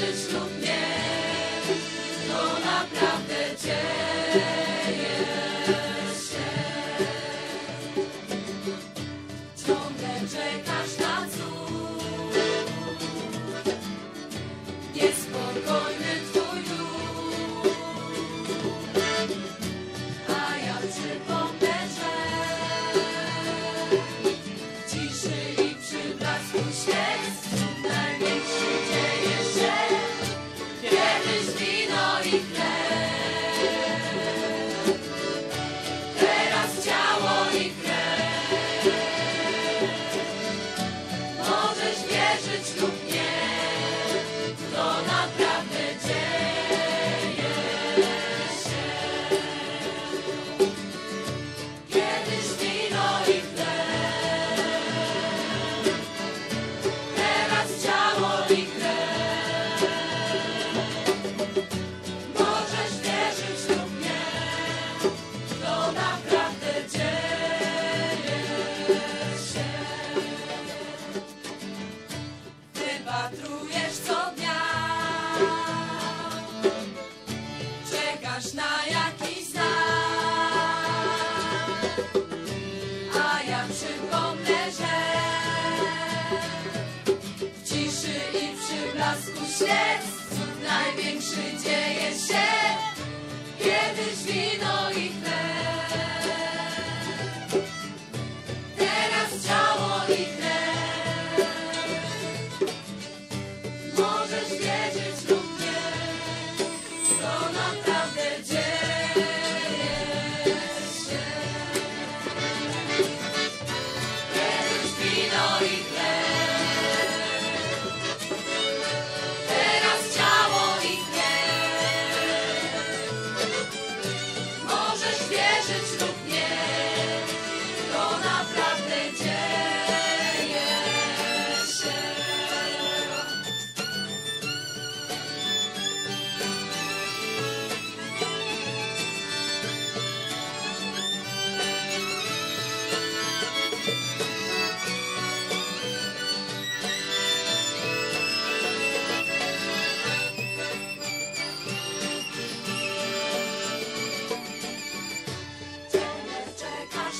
wierzysz lub nie, to naprawdę Cię. znasz na znak. A ja przypomnę, że w ciszy i przy blasku śledztw cud największy dzieje się, kiedyś wino i chleb.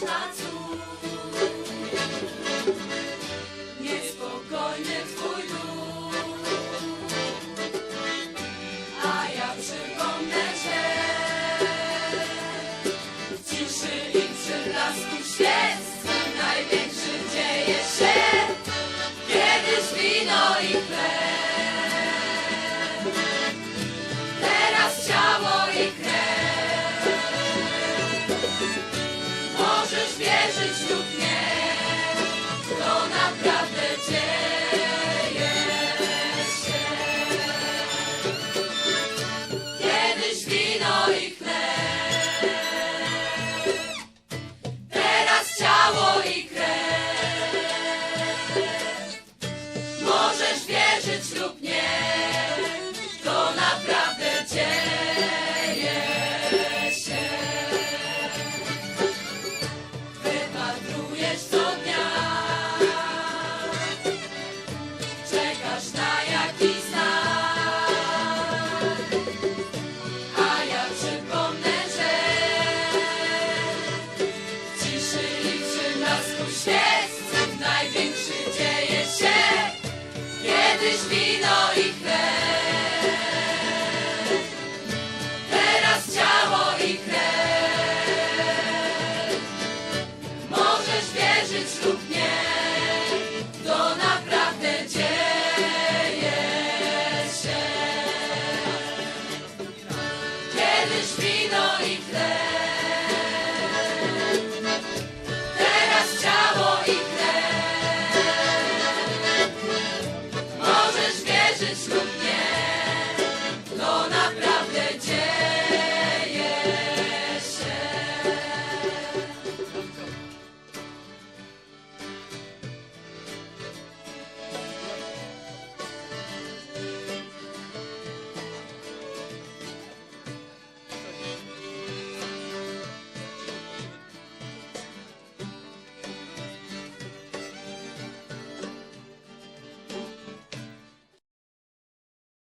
much not